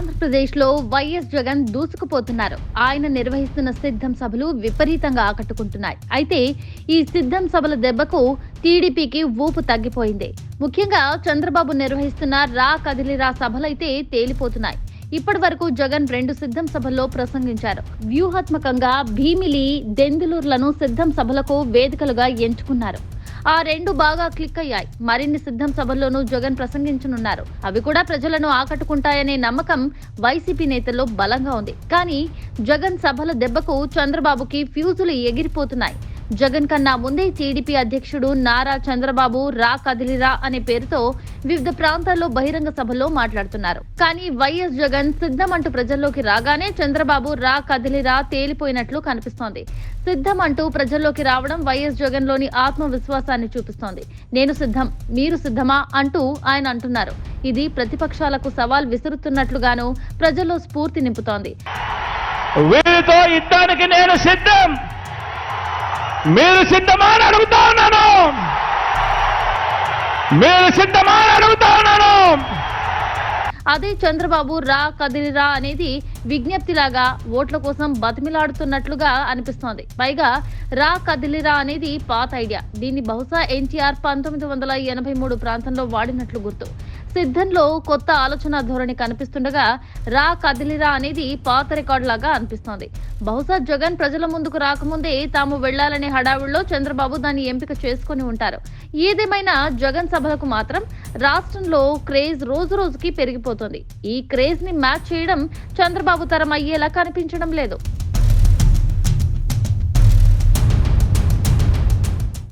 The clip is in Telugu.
ఆంధ్రప్రదేశ్లో వైఎస్ జగన్ దూసుకుపోతున్నారు. ఆయన నిర్వహిస్తున్న సిద్ధం సభలు విపరీతంగా ఆకట్టుకుంటున్నాయి. అయితే ఈ సిద్ధం సభల దెబ్బకు టీడీపీకి ఊపు తగ్గిపోయింది. ముఖ్యంగా చంద్రబాబు నిర్వహిస్తున్న రా కదిలిరా సభలైతే తేలిపోతున్నాయి. ఇప్పటి వరకు జగన్ రెండు సిద్ధం సభల్లో ప్రసంగించారు. వ్యూహాత్మకంగా భీమిలి దెందులూర్లను సిద్ధం సభలకు వేదికలుగా ఎంచుకున్నారు. ఆ రెండు బాగా క్లిక్ అయ్యాయి. మరిన్ని సిద్ధం సభల్లోనూ జగన్ ప్రసంగించనున్నారు. అవి కూడా ప్రజలను ఆకట్టుకుంటాయనే నమ్మకం వైసీపీ నేతల్లో బలంగా ఉంది. కానీ జగన్ సభల దెబ్బకు చంద్రబాబుకి ఫ్యూజులు ఎగిరిపోతున్నాయి. జగన్ కన్నా ముందే టీడీపీ అధ్యక్షుడు నారా చంద్రబాబు రా కదిలిరా అనే పేరుతో వివిధ ప్రాంతాల్లో బహిరంగ సభల్లో మాట్లాడుతున్నారు. కానీ వైఎస్ జగన్ సిద్ధం అంటూ ప్రజల్లోకి రాగానే చంద్రబాబు రా కదిలిరా తేలిపోయినట్లు కనిపిస్తోంది. సిద్ధం అంటూ ప్రజల్లోకి రావడం వైఎస్ జగన్లోని ఆత్మవిశ్వాసాన్ని చూపిస్తోంది. నేను సిద్ధం మీరు సిద్ధమా అంటూ ఆయన అంటున్నారు. ఇది ప్రతిపక్షాలకు సవాల్ విసురుతున్నట్లుగాను ప్రజల్లో స్ఫూర్తి నింపుతోంది. వీరితో యుద్ధానికి నేను సిద్ధం. మీరు సిద్ధమా అని అడుగుతా ఉన్నాను. మీరు సిద్ధమా అని అడుగుతా ఉన్నాను. అదే చంద్రబాబు రా కదిలిరా అనేది విజ్ఞప్తిలాగా ఓట్ల కోసం బతిమిలాడుతున్నట్లుగా అనిపిస్తోంది. పైగా రా కదిలిరా అనేది పాత ఐడియా. దీన్ని బహుశా ఎన్టీఆర్ పంతొమ్మిది వందల ఎనభై మూడు ప్రాంతంలో వాడినట్లు గుర్తు. సిద్ధంలో కొత్త ఆలోచన ధోరణి కనిపిస్తుండగా రా కదిలిరా అనేది పాత రికార్డు లాగా అనిపిస్తోంది. బహుశా జగన్ ప్రజల ముందుకు రాకముందే తాము వెళ్ళాలనే హడావుల్లో చంద్రబాబు దాన్ని ఎంపిక చేసుకుని ఉంటారు. ఏదేమైనా జగన్ సభలకు మాత్రం రాష్ట్రంలో క్రేజ్ రోజు రోజుకి పెరిగిపోతుంది. ఈ క్రేజ్ని మ్యాచ్ చేయడం చంద్రబాబు తరం అయ్యేలా కనిపించడం లేదు.